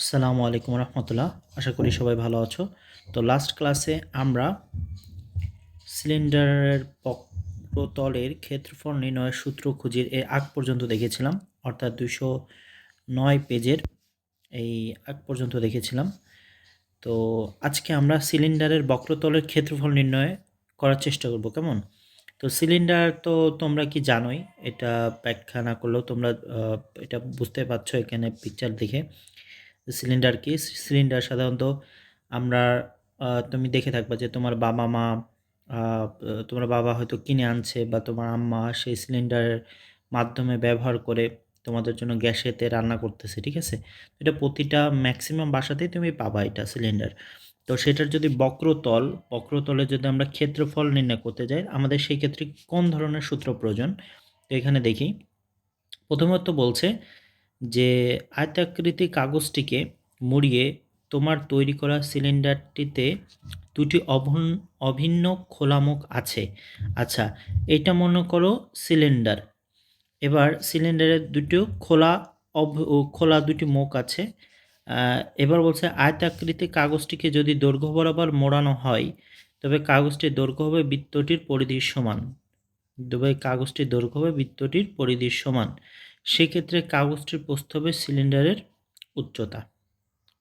আসসালামু আলাইকুম রহমতুল্লাহ। আশা করি সবাই ভালো আছো। তো লাস্ট ক্লাসে আমরা সিলিন্ডারের বক্রতলের ক্ষেত্রফল নির্ণয়ের সূত্র খুঁজির এর আগ পর্যন্ত দেখেছিলাম, অর্থাৎ দুশো নয় পেজের এই আগ পর্যন্ত দেখেছিলাম। তো আজকে আমরা সিলিন্ডারের বক্রতলের ক্ষেত্রফল নির্ণয় করার চেষ্টা করব, কেমন? তো সিলিন্ডার তো তোমরা কি জানোই, এটা ব্যাখ্যা না করলেও তোমরা এটা বুঝতে পারছ এখানে পিকচার দেখে। সিলিন্ডার কি? সিলিন্ডার সাধারণত আমরা তুমি দেখে থাকবা যে তোমার বাবা মা তোমার বাবা হয়তো কিনে আনছে বা তোমার আম্মা সেই সিলিন্ডারের মাধ্যমে ব্যবহার করে তোমাদের জন্য গ্যাসেতে রান্না করতেছে, ঠিক আছে? এটা প্রতিটা ম্যাক্সিমাম বাসাতেই তুমি পাবা এটা সিলিন্ডার তো সেটার যদি বক্রতল, বক্রতলে যদি আমরা ক্ষেত্রফল নির্ণয় করতে যাই, আমাদের সেই ক্ষেত্রে কোন ধরনের সূত্র প্রয়োজন? তো এখানে দেখি। প্রথমত বলছে যে আয়তাকৃতি কাগজটিকে মুড়িয়ে তোমার তৈরি করা সিলিন্ডারটিতে দুটি অভন, অভিন্ন খোলামুখ আছে। আচ্ছা এটা মনে করো সিলিন্ডার। এবার সিলিন্ডারের দুটো খোলা অভ খোলা দুটি মুখ আছে। এবার বলছে আয়তাকৃতি কাগজটিকে যদি দৈর্ঘ্য বরাবর মোড়ানো হয়, তবে কাগজটির দৈর্ঘ্য হবে বৃত্তটির পরিধির সমান। তবে কাগজটির দৈর্ঘ্য হবে বৃত্তটির পরিধির সমান। সেক্ষেত্রে কাগজটির প্রস্থ হবে সিলিন্ডারের উচ্চতা।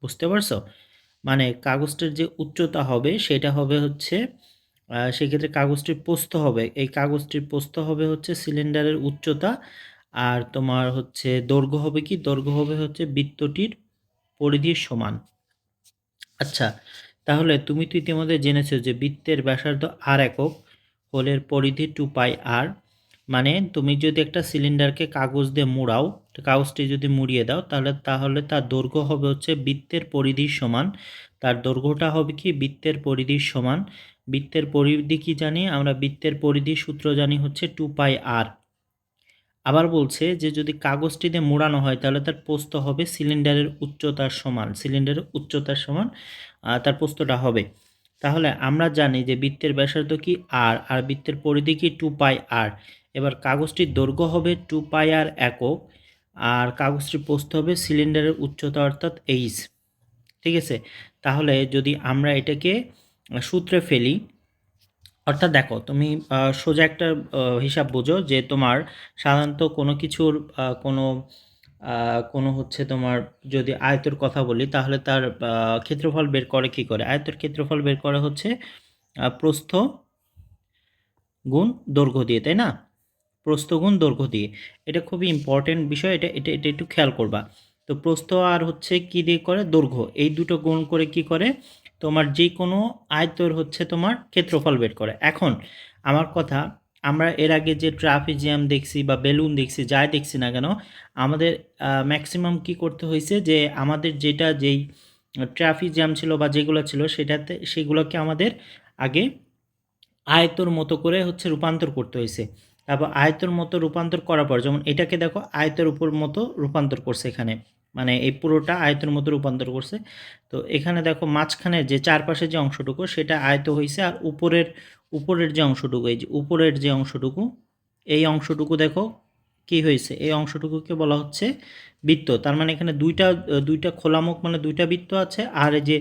বুঝতে পারছ? মানে কাগজটির যে উচ্চতা হবে, সেটা হবে হচ্ছে সেক্ষেত্রে কাগজটির প্রস্থ হবে। এই কাগজটির প্রস্থ হবে হচ্ছে সিলিন্ডারের উচ্চতা, আর তোমার হচ্ছে দৈর্ঘ্য হবে কি? দৈর্ঘ্য হবে হচ্ছে বৃত্তটির পরিধির সমান। আচ্ছা তাহলে তুমি তো ইতিমধ্যে জেনেছো যে বৃত্তের ব্যাসার্ধ আর একক হোলের পরিধি টু পাই আর মানে তুমি যদি একটা সিলিন্ডারকে কাগজ দিয়ে মুড়াও কাগজটি যদি মুড়িয়ে দাও, তাহলে তাহলে তার দৈর্ঘ্য হবে হচ্ছে বৃত্তের পরিধির সমান। তার দৈর্ঘ্যটা হবে কি? বৃত্তের পরিধির সমান। বৃত্তের পরিধি কি জানি? আমরা বৃত্তের পরিধি সূত্র জানি হচ্ছে টু পাই আর। আবার বলছে যে যদি কাগজটি দিয়ে মোড়ানো হয়, তাহলে তার পোস্ত হবে সিলিন্ডারের উচ্চতার সমান সিলিন্ডারের উচ্চতার সমান তার প্রস্থটা হবে। তাহলে আমরা জানি যে বৃত্তের ব্যাসার্ধ কি আর আর বৃত্তের পরিধি কি টু পাই আর এবার কাগজটির দৈর্ঘ্য হবে টু পাই আর একক, আর কাগজটির প্রস্থ হবে সিলিন্ডারের উচ্চতা অর্থাৎ এইচ ঠিক আছে? তাহলে যদি আমরা এটাকে সূত্রে ফেলি, অর্থাৎ দেখো, তুমি সোজা একটা হিসাব বোঝো যে তোমার সাধারণত কোনো কিছুর কোনো কোনো হচ্ছে তোমার যদি আয়তর কথা বলি, তাহলে তার ক্ষেত্রফল বের করে কি করে? আয়তর ক্ষেত্রফল বের করে হচ্ছে প্রস্থ গুণ দৈর্ঘ্য দিয়ে, তাই না? প্রস্থ গুণ দৈর্ঘ্য দিয়ে। এটা খুবই ইম্পর্টেন্ট বিষয়, এটা এটা এটা একটু খেয়াল করবা। তো প্রস্থ আর হচ্ছে কি দিয়ে করে? দৈর্ঘ্য। এই দুটো গুণ করে কি করে? তোমার যে কোনো আয়তর হচ্ছে তোমার ক্ষেত্রফল বের করে। এখন, আমার কথা আমরা এর আগে যে ট্রাফিজিয়াম দেখছি বা বেলুন দেখছি, যাই দেখছি না কেন, আমাদের ম্যাক্সিমাম কি করতে হয়েছে যে আমাদের যেটা যেই ট্রাফিক জ্যাম ছিল বা যেগুলো ছিল সেটাতে, সেগুলোকে আমাদের আগে আয়তর মতো করে হচ্ছে রূপান্তর করতে হয়েছে। তারপর আয়তর মতো রূপান্তর করার পর, যেমন এটাকে দেখো আয়তের উপর মতো রূপান্তর করছে এখানে। মানে এই পুরোটা আয়তের মতো রূপান্তর করছে। তো এখানে দেখো মাঝখানে যে চারপাশে যে অংশটুকু, সেটা আয়ত হয়েছে আর উপরের উপরের যে অংশটুকু, এই যে উপরের যে অংশটুকু, এই অংশটুকু দেখো কি হয়েছে এই অংশটুকুকে বলা হচ্ছে বৃত্ত। তার মানে এখানে দুইটা দুইটা খোলামুখ মানে দুইটা বৃত্ত আছে আর এই যে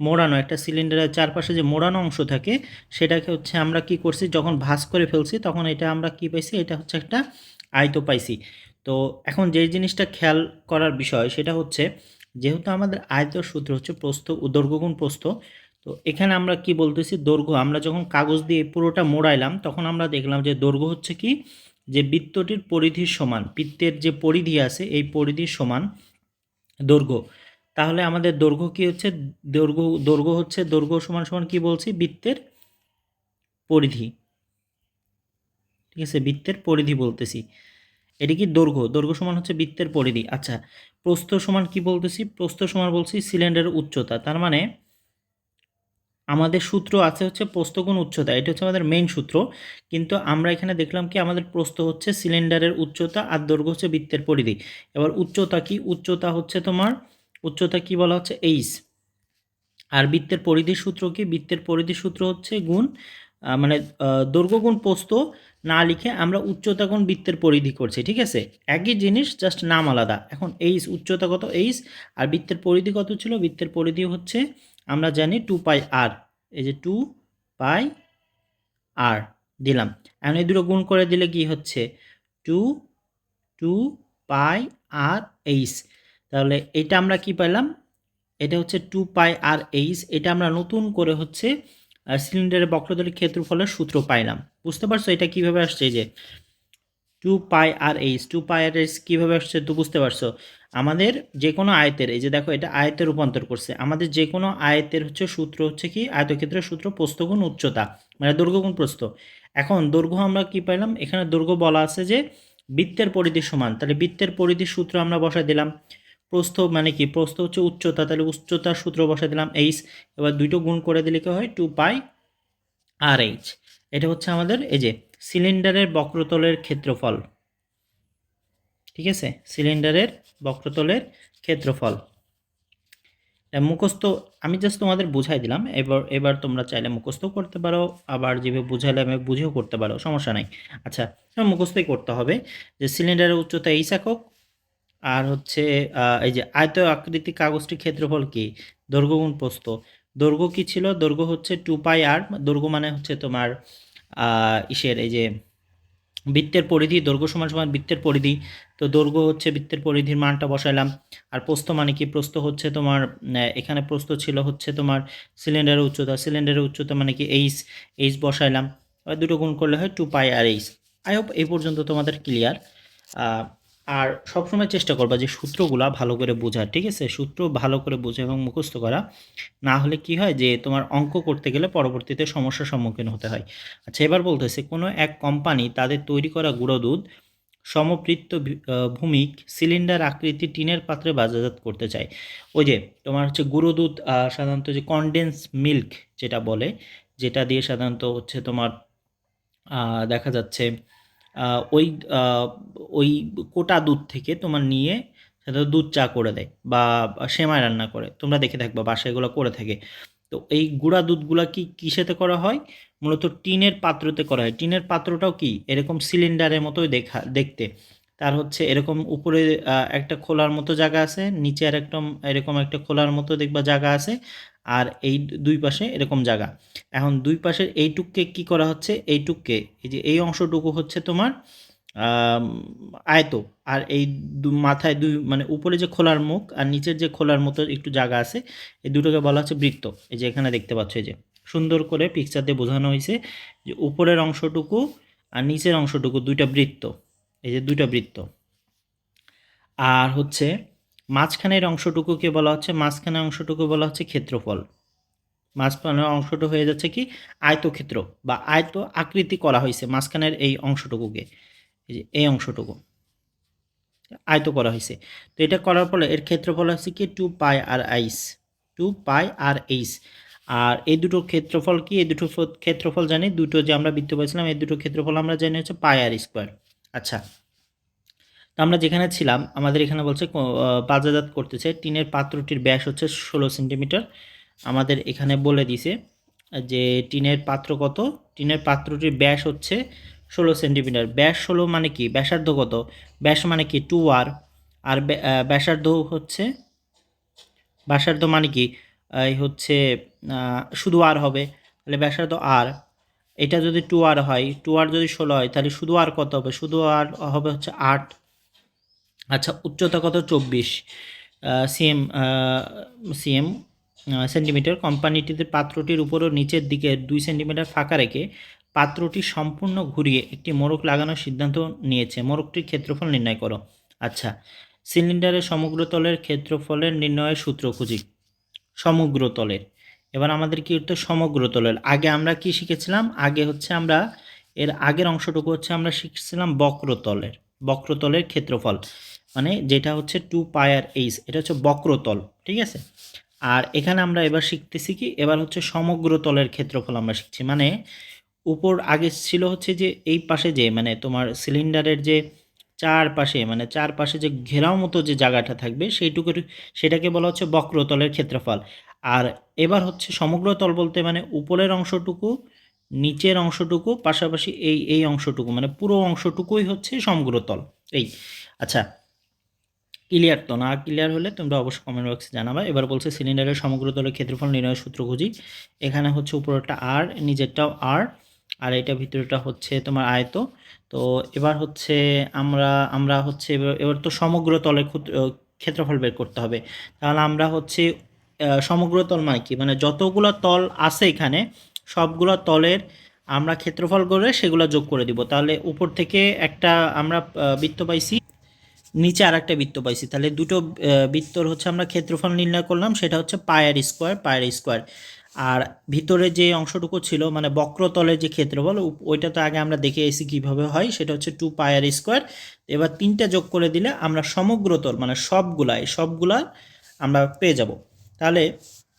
মোড়ানো, একটা সিলিন্ডারের চারপাশে যে মোড়ানো অংশ থাকে, সেটাকে হচ্ছে আমরা কি করছি? যখন ভাঁজ করে ফেলছি, তখন এটা আমরা কি পাইছি? এটা হচ্ছে একটা আয়ত পাইছি। তো এখন যে জিনিসটা খেয়াল করার বিষয় সেটা হচ্ছে যেহেতু আমাদের আয়তর সূত্র হচ্ছে প্রস্থ দৈর্ঘ্যগুণ প্রস্থ, তো এখানে আমরা কি বলতেছি? দৈর্ঘ্য। আমরা যখন কাগজ দিয়ে পুরোটা মোড়াইলাম তখন আমরা দেখলাম যে দৈর্ঘ্য হচ্ছে কি? যে বৃত্তটির পরিধির সমান, বৃত্তের যে পরিধি আছে এই পরিধির সমান দৈর্ঘ্য। তাহলে আমাদের দৈর্ঘ্য কি হচ্ছে? দৈর্ঘ্য দৈর্ঘ্য হচ্ছে দৈর্ঘ্য সমান সমান কি বলছি? বৃত্তের পরিধি। ঠিক আছে? বৃত্তের পরিধি বলতেছি। এটি কি দৈর্ঘ্য? দৈর্ঘ্য সমান হচ্ছে বৃত্তের পরিধি। আচ্ছা প্রস্থ সমান কি বলতেছি? প্রস্থ সমান বলছি সিলিন্ডারের উচ্চতা। তার মানে আমাদের সূত্র আছে হচ্ছে প্রস্থগুণ উচ্চতা। এটা হচ্ছে আমাদের মেইন সূত্র। কিন্তু আমরা এখানে দেখলাম কি আমাদের প্রস্থ হচ্ছে সিলিন্ডারের উচ্চতা আর দৈর্ঘ্য হচ্ছে বৃত্তের পরিধি। এবার উচ্চতা কি? উচ্চতা হচ্ছে তোমার, উচ্চতা কি বলা হচ্ছে? এইচ আর বৃত্তের পরিধি সূত্র কি? বৃত্তের পরিধি সূত্র হচ্ছে গুণ মানে দৈর্ঘ্য গুণ প্রস্থ না লিখে আমরা উচ্চতা কোণ বৃত্তের পরিধি করছি, ঠিক আছে? একই জিনিস জাস্ট নাম আলাদা। এখন এইচ উচ্চতা কত? এইচ। আর বৃত্তের পরিধি কত ছিল? বৃত্তের পরিধি হচ্ছে, আমরা জানি টু পাই আর। এই যে টু পাই আর দিলাম। এখন এই দুটো গুণ করে দিলে কি হচ্ছে? Two two pi r h. তাহলে এটা আমরা কি পাইলাম? এটা হচ্ছে টু পাই আর এইচ। এটা আমরা নতুন করে হচ্ছে সিলিন্ডারের বক্রতলের ক্ষেত্রফলের সূত্র পাইলাম। বুঝতে পারছ এটা কীভাবে আসছে যে two pi r h two pi r h কীভাবে আসছে তো বুঝতে পারছ? আমাদের যে কোনো আয়তের, এই যে দেখো এটা আয়তের রূপান্তর করছে, আমাদের যে কোনো আয়তের হচ্ছে সূত্র হচ্ছে কি? আয়তক্ষেত্রের সূত্র প্রস্থগুণ উচ্চতা মানে দৈর্ঘ্যগুণ প্রস্থ। এখন দৈর্ঘ্য আমরা কি পাইলাম? এখানে দৈর্ঘ্য বলা আছে যে বৃত্তের পরিধি সমান, তাহলে বৃত্তের পরিধির সূত্র আমরা বসাই দিলাম। প্রস্থ মানে কি? প্রস্থ হচ্ছে উচ্চতা। তাহলে উচ্চতার সূত্র বসাই দিলাম এইচ এবার দুটো গুণ করে দিলে কি হয়? টু পাই আর এইচ এটা হচ্ছে আমাদের এই যে সিলিন্ডারের বক্রতলের ক্ষেত্রফল। ঠিক আছে? সিলিন্ডারের বক্রতলের ক্ষেত্রফল। মুখস্থ, আমি জাস্ট তোমাদের বুঝাই দিলাম। এবার এবার তোমরা চাইলে মুখস্থ করতে পারো। আবার যেভাবে বুঝাইলে আমি বুঝেও করতে পারো। সমস্যা নাই। আচ্ছা মুখস্থই করতে হবে যে সিলিন্ডারের উচ্চতা এই একক আর হচ্ছে এই যে আয়ত আকৃতি কাগজটির ক্ষেত্রফল কি? দৈর্ঘ্য গুণ প্রস্থ। দৈর্ঘ্য কি ছিল? দৈর্ঘ্য হচ্ছে টু পাই আর দৈর্ঘ্য মানে হচ্ছে তোমার ইসের এই যে বৃত্তের পরিধি, দৈর্ঘ্য সমান সমান বৃত্তের পরিধি। তো দৈর্ঘ্য হচ্ছে বৃত্তের পরিধির মানটা বসাইলাম। আর প্রস্থ মানে কি? প্রস্থ হচ্ছে তোমার এখানে প্রস্থ ছিল হচ্ছে তোমার সিলিন্ডারের উচ্চতা। সিলিন্ডারের উচ্চতা মানে কি? এইচ এইচ বসাইলাম। দুটো গুণ করলে হয় two pi r h I hope এই পর্যন্ত তোমাদের ক্লিয়ার আর সবসময় চেষ্টা করবা যে সূত্রগুলা ভালো করে বোঝার ঠিক আছে? সূত্র ভালো করে বোঝা এবং মুখস্থ করা। না হলে কি হয় যে, তোমার অঙ্ক করতে গেলে পরবর্তীতে সমস্যার সম্মুখীন হতে হয়। আচ্ছা এবার বলতে বলতেছে, কোনো এক কোম্পানি তাদের তৈরি করা গুঁড়ো দুধ সমবৃত্ত ভূমিক সিলিন্ডার আকৃতি টিনের পাত্রে বাজারজাত করতে চায়। ওই যে, তোমার হচ্ছে গুঁড়ো দুধ সাধারণত যে কনডেন্স মিল্ক যেটা বলে, যেটা দিয়ে সাধারণত হচ্ছে তোমার দেখা যাচ্ছে ওই ওই কোটা দুধ থেকে তোমার নিয়ে সেটা দুধ চা করে দেয় বা সেমাই রান্না করে। তোমরা দেখে থাকবা বাসায় এগুলো করে থাকে। তো এই গুঁড়া দুধগুলো কি কিসেতে করা হয়? মূলত টিনের পাত্রতে করা হয়। টিনের পাত্রটাও কি? এরকম সিলিন্ডারের মতোই দেখা, দেখতে। তার হচ্ছে এরকম উপরে একটা খোলার মতো জায়গা আছে, নিচে আর একটা এরকম একটা খোলার মতো দেখবা জায়গা আছে। আর এই দুই পাশে এরকম জায়গা। এখন দুই পাশের এইটুককে কি করা হচ্ছে? এইটুককে, এই যে এই অংশটুকু হচ্ছে তোমার আয়ত। আর এই মাথায় দুই মানে উপরে যে খোলার মুখ আর নিচের যে খোলার মতো একটু জায়গা আছে, এই দুটোকে বলা হচ্ছে বৃত্ত। এই যে এখানে দেখতে পাচ্ছ, এই যে সুন্দর করে পিকচার দিয়ে বোঝানো হয়েছে যে উপরের অংশটুকু আর নিচের অংশটুকু দুইটা বৃত্ত। এই যে দুইটা বৃত্ত। আর হচ্ছে মাঝখানের অংশটুকুকে বলা হচ্ছে? মাঝখানের অংশটুকু বলা হচ্ছে ক্ষেত্রফল। মাঝখানের অংশটুকু হয়ে যাচ্ছে কি? আয়তক্ষেত্র বা আয়ত আকৃতি করা হয়েছে মাঝখানের এই অংশটুকুকে। এই অংশটুকু। আয়ত করা হয়েছে। তো এটা করার ফলে এর ক্ষেত্রফল হচ্ছে কি? Two pi r h. Two pi r h আর এই দুটো ক্ষেত্রফল কি? এই দুটো ক্ষেত্রফল জানি? দুটো যে আমরা বৃত্ত পাইছিলাম, এই দুটো ক্ষেত্রফল আমরা জানি হচ্ছে পাই আর স্কোয়ার। আচ্ছা। আমরা যেখানে ছিলাম, আমাদের এখানে বলছে বাজারজাত করতেছে। টিনের পাত্রটির ব্যাস হচ্ছে ষোলো সেন্টিমিটার। আমাদের এখানে বলে দিছে যে, টিনের পাত্র কত? টিনের পাত্রটির ব্যাস হচ্ছে ষোলো সেন্টিমিটার। ব্যাস ষোলো মানে কি? ব্যাসার্ধ কত? ব্যাস মানে কি? টু আর। আর ব্যাসার্ধ হচ্ছে? ব্যাসার্ধ মানে কি? এই হচ্ছে শুধু আর হবে। তাহলে ব্যাসার্ধ আর। এটা যদি টু আর হয়, টু আর যদি ষোলো হয়, তাহলে শুধু আর কত হবে? শুধু আর হবে হচ্ছে আট। আচ্ছা উচ্চতা কত? চব্বিশ। সিএম সিএম সেন্টিমিটার কোম্পানিটিতে পাত্রটির উপরও নিচের দিকে দুই সেন্টিমিটার ফাঁকা রেখে পাত্রটি সম্পূর্ণ ঘুরিয়ে একটি মোড়ক লাগানোর সিদ্ধান্ত নিয়েছে। মোড়কটির ক্ষেত্রফল নির্ণয় করো। আচ্ছা সিলিন্ডারের সমগ্র তলের ক্ষেত্রফলের নির্ণয়ের সূত্র খুঁজি। সমগ্র তলের। এবার আমাদের কি হতো সমগ্র তলের। আগে আমরা কি শিখেছিলাম? আগে হচ্ছে আমরা, এর আগের অংশটুকু হচ্ছে আমরা শিখছিলাম বক্রতলের। বক্রতলের ক্ষেত্রফল মানে যেটা হচ্ছে টু পায়ার এইস এটা হচ্ছে বক্রতল, ঠিক আছে? আর এখানে আমরা এবার শিখতেছি কি, এবার হচ্ছে সমগ্র তলের ক্ষেত্রফল আমরা শিখছি মানে উপর আগে ছিল হচ্ছে যে এই পাশে যে মানে তোমার সিলিন্ডারের যে চার পাশে মানে চার পাশে যে ঘেরাও মতো যে জায়গাটা থাকবে সেইটুকু সেটাকে বলা হচ্ছে বক্রতলের ক্ষেত্রফল। আর এবার হচ্ছে সমগ্র তল বলতে মানে উপরের অংশটুকু নিচের অংশটুকু, পাশাপাশি এই এই অংশটুকু মানে পুরো অংশটুকুই হচ্ছে সমগ্র তল। এই আচ্ছা ক্লিয়ার তো না? ক্লিয়ার হলে তোমরা অবশ্যই কমেন্ট বক্সে জানাবা। এবার বলছে সিলিন্ডারের সমগ্র তলের ক্ষেত্রফল নির্ণয়ের সূত্র খুঁজি। এখানে হচ্ছে উপরেরটা আর নিচেরটাও আর আর এটা ভিতরেটা হচ্ছে তোমার আয়ত। তো এবার হচ্ছে আমরা আমরা হচ্ছে এবার এবার তো সমগ্র তলের ক্ষেত্রফল বের করতে হবে। তাহলে আমরা হচ্ছে সমগ্র তল মানে কি? মানে যতগুলো তল আছে এখানে সবগুলো তলের আমরা ক্ষেত্রফল করে সেগুলো যোগ করে দিব। তাহলে উপর থেকে একটা আমরা বৃত্ত পাইছি, নিচে আর একটা বৃত্ত পাইছি। তাহলে দুটো বৃত্তর হচ্ছে আমরা ক্ষেত্রফল নির্ণয় করলাম, সেটা হচ্ছে পায়ের স্কোয়ার পায়ের স্কোয়ার। আর ভিতরে যে অংশটুকু ছিল মানে বক্রতলের যে ক্ষেত্রফল ওইটা তো আগে আমরা দেখে এসেছি কীভাবে হয়, সেটা হচ্ছে টু পায়ার স্কোয়ার এবার তিনটা যোগ করে দিলে আমরা সমগ্র তল মানে সবগুলাই, সবগুলা আমরা পেয়ে যাব। তাহলে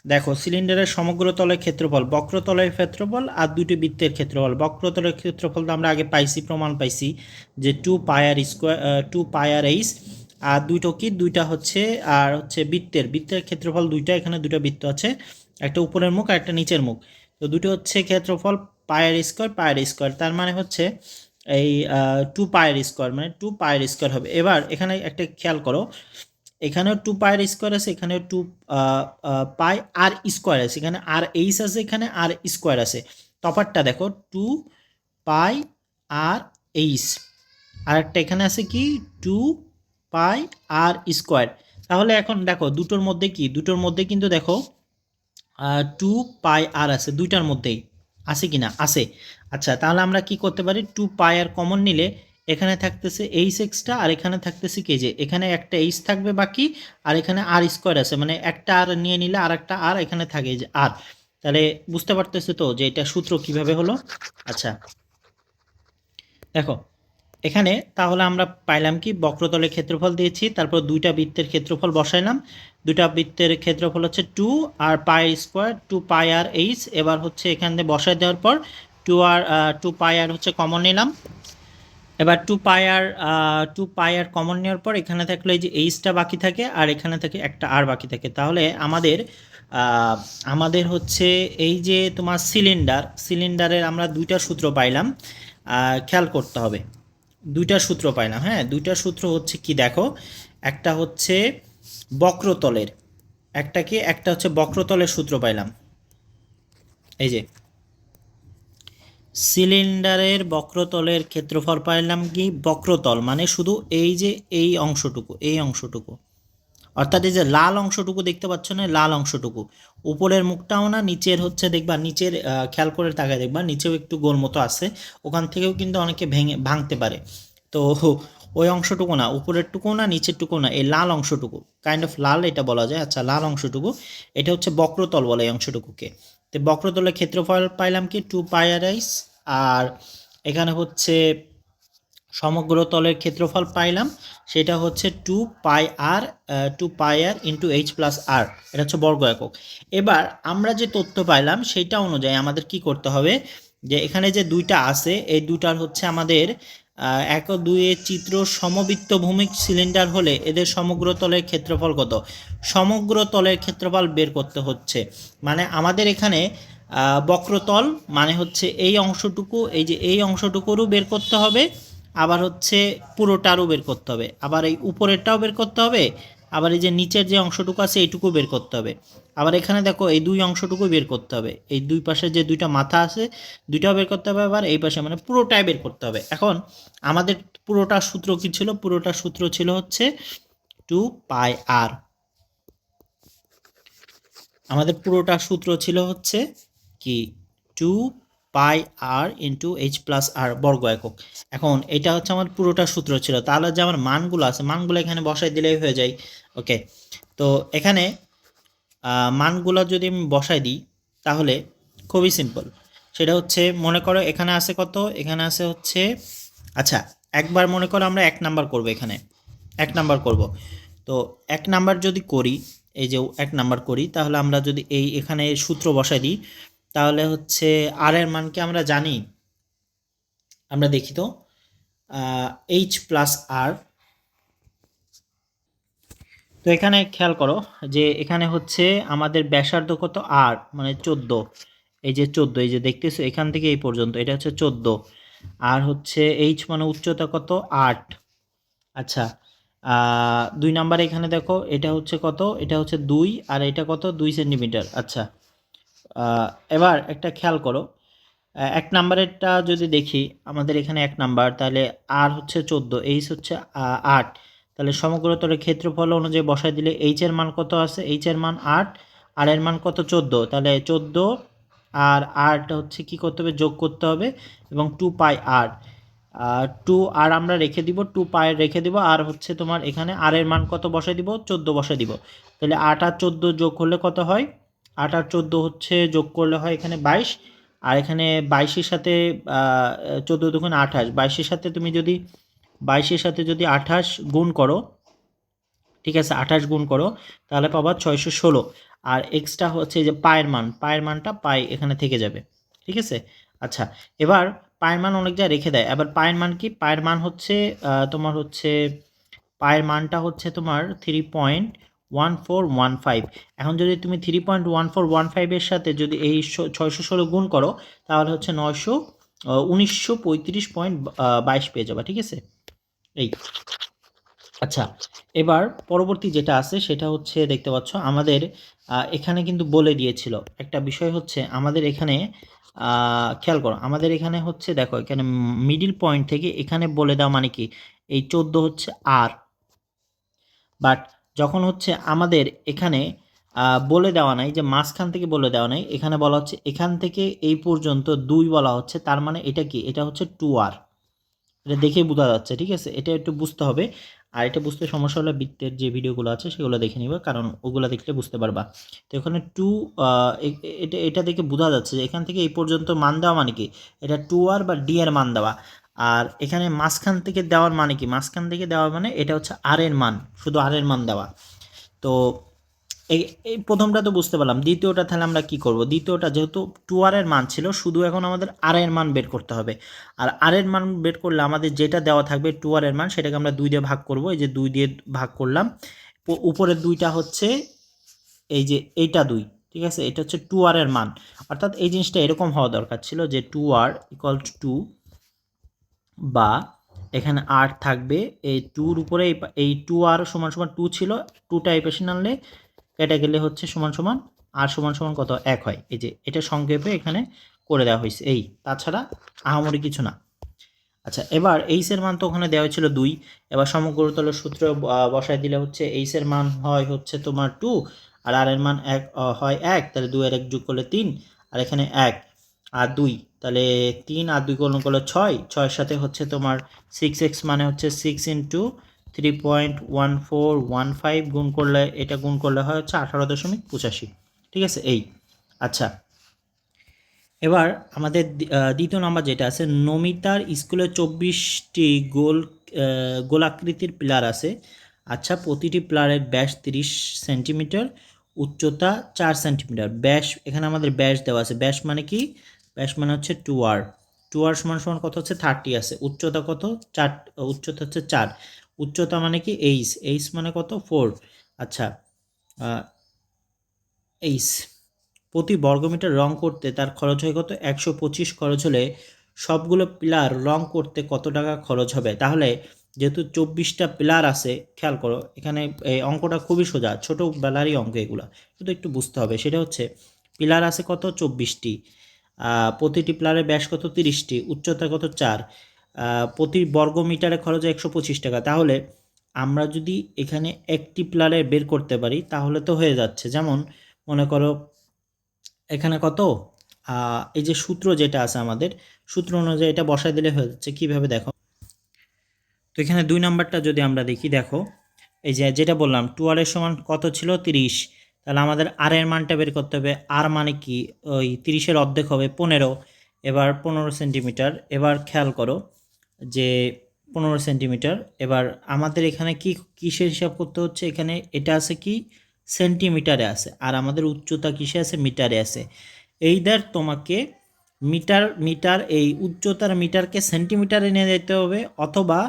দেখো, সিলিন্ডারের সমগ্র তলের ক্ষেত্রফল, বক্রতলের ক্ষেত্রফল আর দুটি বৃত্তের ক্ষেত্রফল। বক্রতলের ক্ষেত্রফল তো আমরা আগে পাইছি, প্রমাণ পাইছি যে two pi r square two pi r h আর দুটো কি? দুইটা হচ্ছে, আর হচ্ছে বৃত্তের। বৃত্তের ক্ষেত্রফল দুইটা, এখানে দুটো বৃত্ত আছে, একটা উপরের মুখ আর একটা নিচের মুখ। তো দুটো হচ্ছে ক্ষেত্রফল পায়ের স্কোয়ার পায়ের স্কোয়ার তার মানে হচ্ছে এই টু পায়ের স্কোয়ার মানে টু পায়ের স্কোয়ার হবে। এবার এখানে একটা খেয়াল করো এখানেও টু পায়ের স্কোয়ার আছে, এখানেও টু পাই আর স্কোয়ার আছে। এখানে আর এইচ আছে, এখানে আর স্কোয়ার আছে। তফাতটা দেখো টু পাই আর এইচ আর একটা এখানে আছে কি? টু পাই আর স্কোয়ার তাহলে এখন দেখো, দুটোর মধ্যে কি? দুটোর মধ্যে কিন্তু দেখো টু পাই আর আছে, দুইটার মধ্যেই। আছে কি না আছে। আচ্ছা তাহলে আমরা কি করতে পারি? টু পাই আর কমন নিলে এখানে থাকতেছে এইচ এক্সটা আর এখানে থাকতেছে কে যে এখানে একটা এইচ থাকবে বাকি আর এখানে আর স্কোয়ার আছে। মানে একটা আর নিয়ে নিলে আর একটা আর এখানে থাকে যে আর তাহলে বুঝতে পারতেছে তো যে এটা সূত্র কীভাবে হলো? আচ্ছা। দেখো, এখানে তাহলে আমরা পাইলাম কি? বক্রতলের ক্ষেত্রফল দিয়েছি, তারপর দুইটা বৃত্তের ক্ষেত্রফল বসাইলাম। দুইটা বৃত্তের ক্ষেত্রফল হচ্ছে two r pi square two pi r h এবার হচ্ছে এখান বসাই দেওয়ার পর টু আর টু পাই আর হচ্ছে কমন নিলাম। এবার two pi r two pi r common নেওয়ার পর এখানে থাকলে এই যে এইচটা বাকি থাকে আর এখানে থাকে একটা আর বাকি থাকে। তাহলে আমাদের আমাদের হচ্ছে এই যে তোমার সিলিন্ডার সিলিন্ডারের আমরা দুইটা সূত্র পাইলাম খেয়াল করতে হবে। দুইটা সূত্র পাইলাম হ্যাঁ? দুইটা সূত্র হচ্ছে কি দেখো? একটা হচ্ছে বক্রতলের, একটা কি? একটা হচ্ছে বক্রতলের সূত্র পাইলাম। এই যে সিলিন্ডারের বক্রতলের ক্ষেত্রফল পাইলাম কি? বক্রতল মানে শুধু এই যে এই অংশটুকু এই অংশটুকু। অর্থাৎ এই যে লাল অংশটুকু দেখতে পাচ্ছ না, লাল অংশটুকু। উপরের মুখটাও না, নিচের হচ্ছে দেখবা, নিচের খেয়াল করে তাকায় দেখবা, নিচেও একটু গোল মতো আছে। ওখান থেকেও কিন্তু অনেকে ভেঙে, ভাঙতে পারে। তো ওই অংশটুকু না উপরেরটুকু না নিচেরটুকু না, এই লাল অংশটুকু কাইন্ড অফ লাল এটা বলা যায়। আচ্ছা লাল অংশটুকু, এটা হচ্ছে বক্রতল বলে এই অংশটুকুকে। তো বক্রতলের ক্ষেত্রফল পাইলাম কি টু পায়ারাইস আর এখানে হচ্ছে সমগ্র তলের ক্ষেত্রফল পাইলাম, সেটা হচ্ছে two pi r two pi r into h plus r এটা হচ্ছে বর্গ একক। এবার আমরা যে তথ্য পাইলাম, সেটা অনুযায়ী আমাদের কি করতে হবে, যে এখানে যে দুইটা আছে, এই দুটার হচ্ছে আমাদের এক ও দুইয়ের চিত্র সমবৃত্ত ভূমিক সিলিন্ডার হলে এদের সমগ্র তলের ক্ষেত্রফল কত? সমগ্র তলের ক্ষেত্রফল বের করতে হচ্ছে। মানে আমাদের এখানে বক্রতল মানে হচ্ছে এই অংশটুকু, এই যে এই অংশটুকুরও বের করতে হবে, আবার হচ্ছে পুরোটারও বের করতে হবে। আবার এই উপরেরটাও বের করতে হবে আবার এই যে নিচের যে অংশটুকু আছে, এইটুকু বের করতে হবে। আবার এখানে দেখো, এই দুই অংশটুকু বের করতে হবে। এই দুই পাশে যে দুইটা মাথা আছে, দুইটাও বের করতে হবে, আবার এই পাশে মানে পুরোটাই বের করতে হবে। এখন আমাদের পুরোটা সূত্র কি ছিল? পুরোটা সূত্র ছিল হচ্ছে টু পাই আর। আমাদের পুরোটা সূত্র ছিল হচ্ছে কি? Two pi r into h plus r বর্গ একক। এখন এটা হচ্ছে আমার পুরোটা সূত্র ছিল। তাহলে যে আমার মানগুলো আছে, মানগুলো এখানে বসাই দিলেই হয়ে যায়। ওকে তো এখানে মানগুলো যদি আমি বসাই দিই, তাহলে খুবই সিম্পল সেটা হচ্ছে, মনে করো এখানে আছে কত? এখানে আছে হচ্ছে আচ্ছা একবার মনে করো আমরা এক নাম্বার করব এখানে। এক নাম্বার করব। তো এক নাম্বার যদি করি, এই যে এক নাম্বার করি, তাহলে আমরা যদি এই এখানে সূত্র বসাই দিই, তাহলে হচ্ছে আর এর মানকে আমরা জানি? আমরা দেখি তো এইচ প্লাস আর তো এখানে খেয়াল করো যে এখানে হচ্ছে আমাদের ব্যাসার্ধ কত? আর মানে চোদ্দ। এই যে চোদ্দ, এই যে দেখতেছো এখান থেকে এই পর্যন্ত, এটা হচ্ছে চোদ্দ। আর হচ্ছে এইচ মানে উচ্চতা কত? আট। আচ্ছা দুই নাম্বারে এখানে দেখো, এটা হচ্ছে কত? এটা হচ্ছে দুই, আর এটা কত? দুই সেন্টিমিটার। আচ্ছা এবার একটা খেয়াল করো এক নাম্বারেরটা যদি দেখি, আমাদের এখানে এক নাম্বার, তাহলে আর হচ্ছে চোদ্দ এইচ হচ্ছে আট। তাহলে সমগ্রতলের ক্ষেত্রফল অনুযায়ী বসায় দিলে এইচ এর মান কত আছে? এইচ এর মান আট আর এর মান কত? চোদ্দ। তাহলে চোদ্দ আর আট হচ্ছে কি করতে হবে? যোগ করতে হবে এবং টু পাই আর টু আর আমরা রেখে দিব টু পাই রেখে দিব, আর হচ্ছে তোমার এখানে আর এর মান কত বসাই দিব? চোদ্দ বসাই দিব। তাহলে আট আর চোদ্দ যোগ করলে কত হয়? আট আর চোদ্দ হচ্ছে যোগ করলে হয় এখানে বাইশ। আর এখানে বাইশের সাথে চোদ্দ দুগুণ আঠাশ। বাইশের সাথে তুমি যদি বাইশের সাথে যদি আঠাশ গুণ করো, ঠিক আছে, আঠাশ গুণ করো, তাহলে পাবা ছয়শো ষোলো। আর এক্সট্রা হচ্ছে যে পায়ের মান, পায়ের মানটা পাই এখানে থেকে যাবে, ঠিক আছে? আচ্ছা এবার পায়ের মান অনেক জায়গায় রেখে দেয়। এবার পায়ের মান কি? পায়ের মান হচ্ছে তোমার হচ্ছে, পায়ের মানটা হচ্ছে তোমার three point one four one five এখন যদি তুমি three point one four one ফাইভের সাথে যদি এই ছয়শো ষোলো গুণ করো, তাহলে হচ্ছে নয়শো উনিশশো পঁয়ত্রিশ পয়েন্ট বাইশ পেয়ে যাবে, ঠিক আছে? এই। আচ্ছা এবার পরবর্তী যেটা আছে সেটা হচ্ছে দেখতে পাচ্ছ আমাদের এখানে কিন্তু বলে দিয়েছিল। একটা বিষয় হচ্ছে আমাদের এখানে খেয়াল করো, আমাদের এখানে হচ্ছে দেখো, এখানে মিডিল পয়েন্ট থেকে এখানে বলে দাও মানে কি? এই চোদ্দ হচ্ছে আর বাট যখন হচ্ছে আমাদের এখানে বলে দেওয়া নাই, যে মাঝখান থেকে বলে দেওয়া নাই, এখানে বলা হচ্ছে এখান থেকে এই পর্যন্ত দুই বলা হচ্ছে, তার মানে এটা কি? এটা হচ্ছে টু আর এটা দেখেই বোঝা যাচ্ছে, ঠিক আছে? এটা একটু বুঝতে হবে। আর এটা বুঝতে সমস্যা হলে বৃত্তের যে ভিডিওগুলো আছে সেগুলো দেখে নিবে, কারণ ওগুলো দেখলে বুঝতে পারবা। তো এখানে টু এটা এটা দেখে বোঝা যাচ্ছে যে এখান থেকে এই পর্যন্ত মান দেওয়া মানে কি? এটা টু আর বা ডি এর মান দেওয়া। আর এখানে মাঝখান থেকে দেওয়ার মানে কি? মাঝখান থেকে দেওয়ার মানে এটা হচ্ছে আর এর মান, শুধু আর এর মান দেওয়া। তো এই এই প্রথমটা তো বুঝতে পারলাম। দ্বিতীয়টা তাহলে আমরা কি করব? দ্বিতীয়টা যেহেতু টু আর এর মান ছিল, শুধু এখন আমাদের আর এর মান বের করতে হবে। আর আর এর মান বের করলে আমাদের যেটা দেওয়া থাকবে টু আর এর মান, সেটাকে আমরা দুই দিয়ে ভাগ করব। এই যে দুই দিয়ে ভাগ করলাম উপরের দুইটা হচ্ছে এই যে এইটা দুই, ঠিক আছে? এটা হচ্ছে টু আর এর মান। অর্থাৎ এই জিনিসটা এরকম হওয়া দরকার ছিল যে two r equal to two বা এখানে আর থাকবে, এই টুর উপরে এই টু আর সমান সমান টু ছিল টুটা এই আনলে কেটে গেলে হচ্ছে সমান সমান আর সমান সমান কত? এক হয়। এই যে এটা সংক্ষেপে এখানে করে দেওয়া হয়েছে। এই, তাছাড়া আহামরি কিছু না। আচ্ছা এবার এইসের মান তো ওখানে দেওয়া হয়েছিল দুই। এবার সমগ্রতলের সূত্র বসায় দিলে হচ্ছে এইসের মান হয় হচ্ছে তোমার টু আর আর এর মান এক হয় এক, তাহলে দুই আর এক যোগ করলে তিন, আর এখানে এক আর দুই, তাহলে তিন আর দুই গুণ করলে ছয়। ছয়ের সাথে হচ্ছে তোমার সিক্স এক্স মানে হচ্ছে six into three point one four one five গুণ করলে, এটা গুণ করলে হয় হচ্ছে আঠারো দশমিক পঁচাশি। ঠিক আছে? এই। আচ্ছা। এবার আমাদের দ্বিতীয় নাম্বার যেটা আছে, নমিতার স্কুলে চব্বিশটি গোল গোলাকৃতির পিলার আছে। আচ্ছা প্রতিটি পিলারের ব্যাস তিরিশ সেন্টিমিটার, উচ্চতা চার সেন্টিমিটার। ব্যাস, এখানে আমাদের ব্যাস দেওয়া আছে। ব্যাস মানে কি? ব্যাস মানে হচ্ছে টু আর টু আর সমান সমান কত হচ্ছে? থার্টি আছে। উচ্চতা কত? চার, উচ্চতা হচ্ছে চার। উচ্চতা মানে কি? এইচ এইচ মানে কত? ফোর আচ্ছা এইচ প্রতি বর্গমিটার রং করতে তার খরচ হয় কত? একশো পঁচিশ খরচ হলে সবগুলো পিলার রং করতে কত টাকা খরচ হবে? তাহলে যেহেতু চব্বিশটা পিলার আছে, খেয়াল করো, এখানে এই অঙ্কটা খুবই সোজা, ছোটো বেলারই অঙ্ক এগুলো। শুধু একটু বুঝতে হবে, সেটা হচ্ছে পিলার আছে কত? চব্বিশটি। প্রতিটি পিলারের ব্যাস কত? তিরিশটি, উচ্চতা কত? চার। প্রতি বর্গ মিটারে খরচ একশো পঁচিশ টাকা। তাহলে আমরা যদি এখানে একটি পিলারে বের করতে পারি, তাহলে তো হয়ে যাচ্ছে। যেমন মনে করো এখানে কত? এই যে সূত্র যেটা আছে আমাদের, সূত্র অনুযায়ী এটা বসায় দিলে হয়ে যাচ্ছে। কীভাবে দেখো? তো এখানে দুই নাম্বারটা যদি আমরা দেখি, দেখো, এই যে যেটা বললাম টু আর এর সমান কত ছিল? তিরিশ। তাহলে আমাদের আর এর মানটা বের করতে হবে। আর মানে কি? ওই তিরিশের অর্ধেক হবে পনেরো। এবার পনেরো সেন্টিমিটার। এবার খেয়াল করো যে পনেরো সেন্টিমিটার। এবার আমাদের এখানে কি, কিসের হিসাব করতে হচ্ছে? এখানে এটা আছে কি? সেন্টিমিটারে আছে। আর আমাদের উচ্চতা কিসে আছে? মিটারে আছে। এই এইদার তোমাকে মিটার মিটার, এই উচ্চতার মিটারকে সেন্টিমিটারে নিয়ে যেতে হবে অথবা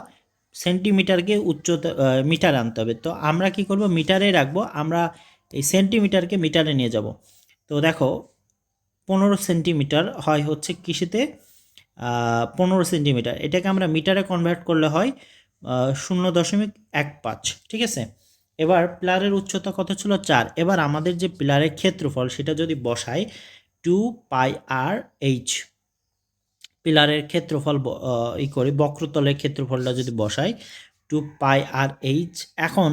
সেন্টিমিটারকে উচ্চতা মিটার আনতে হবে। তো আমরা কি করব? মিটারে রাখব। আমরা এই সেন্টিমিটারকে মিটারে নিয়ে যাব। তো দেখো, পনেরো সেন্টিমিটার হয় হচ্ছে কিসেতে? পনেরো সেন্টিমিটার। এটাকে আমরা মিটারে কনভার্ট করলে হয় শূন্য দশমিক এক পাঁচ, ঠিক আছে? এবার পিলারের উচ্চতা কত ছিল? চার। এবার আমাদের যে পিলারের ক্ষেত্রফল, সেটা যদি বসাই টু পাই আর এইচ পিলারের ক্ষেত্রফল ই করি, বক্রতলের ক্ষেত্রফলটা যদি বসাই টু পাই আর এইচ এখন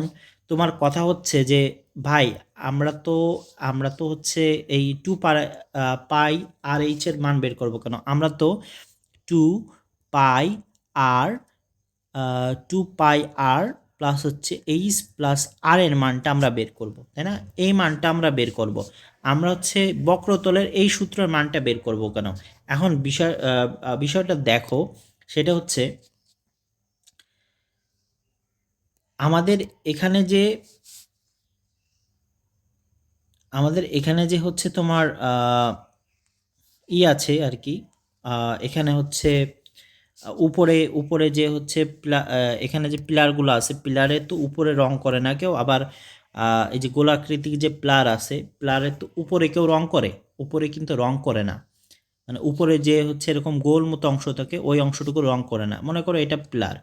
তোমার কথা হচ্ছে যে, ভাই, আমরা তো আমরা তো হচ্ছে এই টু পাই আর এইচের মান বের করব কেন? আমরা তো two pi r two pi r plus হচ্ছে এইচ প্লাস আর এর মানটা আমরা বের করব, তাই না? এই মানটা আমরা বের করব। আমরা হচ্ছে বক্রতলের এই সূত্রের মানটা বের করব কেন? এখন বিষয় বিষয়টা দেখো, সেটা হচ্ছে আমাদের এখানে যে, আমাদের এখানে যে হচ্ছে তোমার ই আছে আর কি এখানে হচ্ছে উপরে উপরে যে হচ্ছে এখানে যে পিলারগুলো আছে, পিলারে তো উপরে রং করে না কেউ, আবার এই যে গোলাকৃতি যে পিলার আছে, পিলারে তো উপরে কেউ রং করে, উপরে কিন্তু রং করে না। মানে উপরে যে হচ্ছে এরকম গোল মতো অংশ থাকে, ওই অংশটুকু রং করে না। মনে করো এটা পিলার।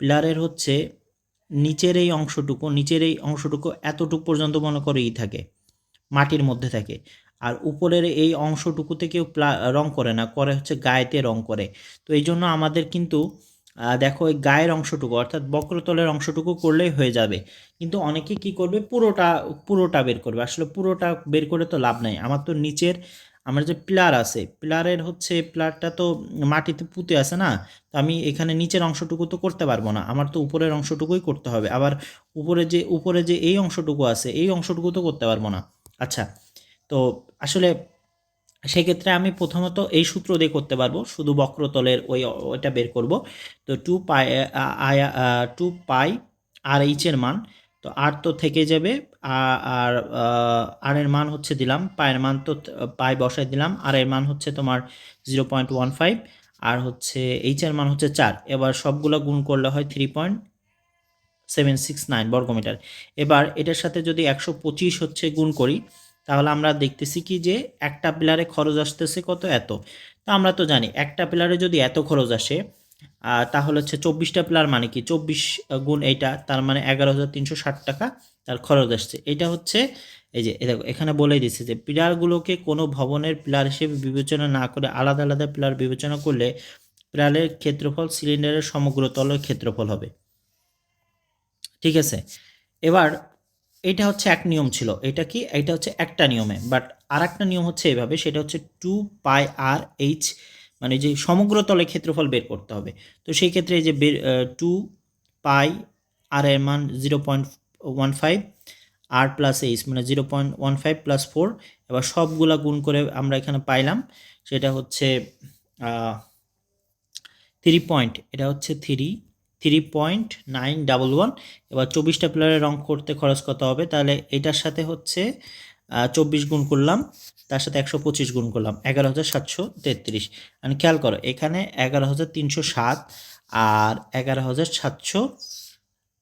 পিলারের হচ্ছে নিচের এই অংশটুকু, নিচের এই অংশটুকু এতটুকু পর্যন্ত মনে করো ই থাকে, মাটির মধ্যে থাকে। আর উপরের এই অংশটুকুতে কেউ রং করে না, করে হচ্ছে গায়েতে রং করে। তো এই জন্য আমাদের কিন্তু দেখো এই গায়ের অংশটুকু, অর্থাৎ বক্রতলের অংশটুকু করলেই হয়ে যাবে। কিন্তু অনেকে কি করবে, পুরোটা পুরোটা বের করবে। আসলে পুরোটা বের করে তো লাভ নাই। আমার তো নিচের, আমার যে পিলার আছে, পিলারের হচ্ছে পিলারটা তো মাটিতে পুঁতে আছে না, তো আমি এখানে নিচের অংশটুকু তো করতে পারব না। আমার তো উপরের অংশটুকুই করতে হবে। আবার উপরে যে উপরে যে এই অংশটুকু আছে, এই অংশটুকু তো করতে পারব না। আচ্ছা তো আসলে সেক্ষেত্রে আমি প্রথমত এই সূত্র দিয়ে করতে পারব। শুধু বক্রতলের ওই, ওইটা বের করব। তো টু পাই আয়া টু পাই আর এইচের মান। তো আর তো থেকে যাবে আর আর এর মান হচ্ছে দিলাম, পায়ের মান তো পাই বসাই দিলাম, আর এর মান হচ্ছে তোমার জিরো পয়েন্ট ওয়ান ফাইভ, আর হচ্ছে এইচের মান হচ্ছে চার। এবার সবগুলো গুণ করলে হয় three point seven six nine বর্গমিটার। এবার এটার সাথে যদি একশো পঁচিশ হচ্ছে গুণ করি তাহলে আমরা দেখতেছি কি যে একটা পিলারে খরচ আসতেছে কত? এত। তো আমরা তো জানি, একটা পিলারে যদি এত খরচ আসে তাহলে হচ্ছে চব্বিশটা পিলার মানে কি? চব্বিশ গুণ এইটা, তার মানে এগারো হাজার তিনশো ষাট টাকা তার খরচ আসছে। এটা হচ্ছে, এই যে দেখো, এখানে বলেই দিচ্ছে যে পিলারগুলোকে কোনো ভবনের পিলার হিসেবে বিবেচনা না করে আলাদা আলাদা পিলার বিবেচনা করলে পিলারের ক্ষেত্রফল সিলিন্ডারের সমগ্র তলের ক্ষেত্রফল হবে। ঠিক আছে? এবার এটা হচ্ছে এক নিয়ম ছিল। এটা কি? এটা হচ্ছে একটা নিয়মে। বাট আর একটা নিয়ম হচ্ছে এভাবে, সেটা হচ্ছে টু পাই আর এইচ মানে যে সমগ্র তলে ক্ষেত্রফল বের করতে হবে। তো সেই ক্ষেত্রে এই যে বের টু পাই আর এর মান zero point one five r plus h মানে zero point one five plus four এবার সবগুলা গুণ করে আমরা এখানে পাইলাম, সেটা হচ্ছে থ্রি পয়েন্ট এটা হচ্ছে three three point nine double one এবার চব্বিশটা প্লেয়ারের রং করতে খরচ কত হবে? তাহলে এটার সাথে হচ্ছে চব্বিশ গুণ করলাম, তার সাথে একশো পঁচিশ গুণ করলাম, এগারো হাজার সাতশো তেত্রিশ। মানে খেয়াল করো, এখানে এগারো হাজার তিনশো সাত আর এগারো হাজার সাতশো,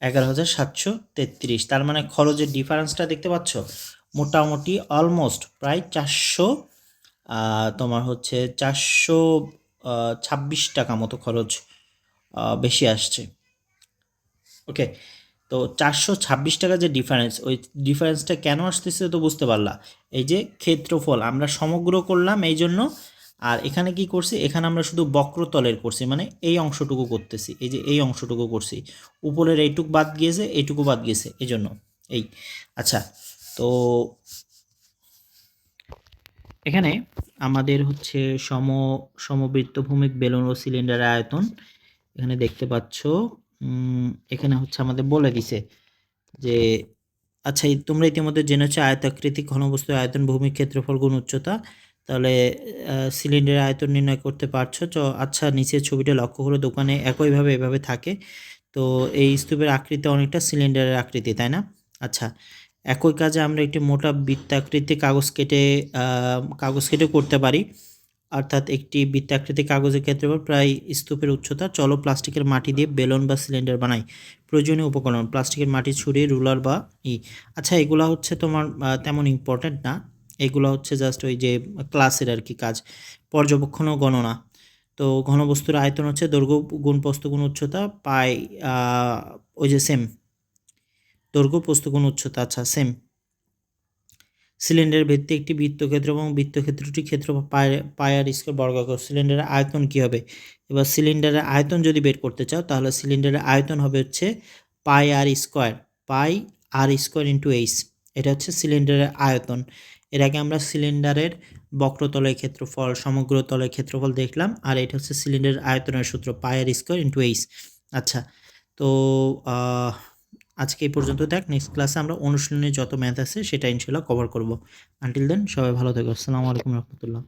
এগারো হাজার সাতশো তেত্রিশ। তার মানে খরচের ডিফারেন্সটা দেখতে পাচ্ছ? মোটামুটি অলমোস্ট প্রায় চারশো তোমার হচ্ছে চারশো ছাব্বিশ টাকা মতো খরচ বেশি আসছে। ওকে তো চারশো ছাব্বিশ টাকা যে ডিফারেন্স ওই ডিফারেন্সটা কেন আসতেছে তো বুঝতে পারলা? এই যে ক্ষেত্রফল, আমরা সমগ্র করলাম এই জন্য, আর এখানে কি করছি? এখানে আমরা শুধু বক্রতলের করছি মানে এই অংশটুকু করতেছি, এই যে এই অংশটুকু করছি। উপরের এইটুকু বাদ গিয়েছে, এইটুকু বাদ গিয়েছে, এই জন্য, এই। আচ্ছা তো এখানে আমাদের হচ্ছে সম, সমবৃত্তভূমিক বেলুন ও সিলিন্ডারের আয়তন এখানে দেখতে পাচ্ছ এখানে হচ্ছে আমাদের বলে দিছে যে আচ্ছা তোমরা ইতিমধ্যে জেনেছো আয়তাকৃতিক ঘনবস্তু আয়তন ভূমি ক্ষেত্রফল গুণ উচ্চতা। তাহলে সিলিন্ডারের আয়তন নির্ণয় করতে পারছ। চ আচ্ছা নিচের ছবিটা লক্ষ্য করে, দোকানে একইভাবে এভাবে থাকে। তো, এই স্তূপের আকৃতি অনেকটা সিলিন্ডারের আকৃতি, তাই না? আচ্ছা একই কাজে আমরা একটি মোটা বৃত্তাকৃতি কাগজ কেটে কাগজ কেটে করতে পারি। অর্থাৎ একটি বৃত্তাকৃতি কাগজের ক্ষেত্রে প্রায় স্তূপের উচ্চতা, চলো প্লাস্টিকের মাটি দিয়ে বেলুন বা সিলিন্ডার বানাই। প্রয়োজনীয় উপকরণ, প্লাস্টিকের মাটি, ছুরি, রুলার বা ই। আচ্ছা এগুলা হচ্ছে তোমার তেমন ইম্পর্ট্যান্ট না। এগুলো হচ্ছে জাস্ট ওই যে ক্লাসের আর কি কাজ। পর্যবেক্ষণ ও গণনা। তো ঘনবস্তুর আয়তন হচ্ছে দৈর্ঘ্য গুণ প্রস্থ গুণ উচ্চতা, পাই ওই যে সেম দৈর্ঘ্য, প্রস্থ গুণ উচ্চতা আচ্ছা সেম সিলিন্ডারের ভিত্তি একটি বৃত্তক্ষেত্র এবং বৃত্তক্ষেত্রটি ক্ষেত্র পায় পায়ার স্কোয়ার বর্গাকার। সিলিন্ডারের আয়তন কী হবে? এবার সিলিন্ডারের আয়তন যদি বের করতে চাও, তাহলে সিলিন্ডারের আয়তন হবে হচ্ছে pi r square, pi r square into h. এটা হচ্ছে সিলিন্ডারের আয়তন। এর আগে আমরা সিলিন্ডারের বক্রতলের ক্ষেত্রফল, সমগ্র তলের ক্ষেত্রফল দেখলাম, আর এটা হচ্ছে সিলিন্ডারের আয়তনের সূত্র, pi r square into h. আচ্ছা তো আজকে এই পর্যন্ত দেখ নেক্সট ক্লাসে আমরা অনুশীলনে যত ম্যাথ আছে সেটা ইনশাল্লাহ কভার করব। আনটিল দেন সবাই ভালো থেকো। আসসালামু আলাইকুম রহমতুল্লাহ।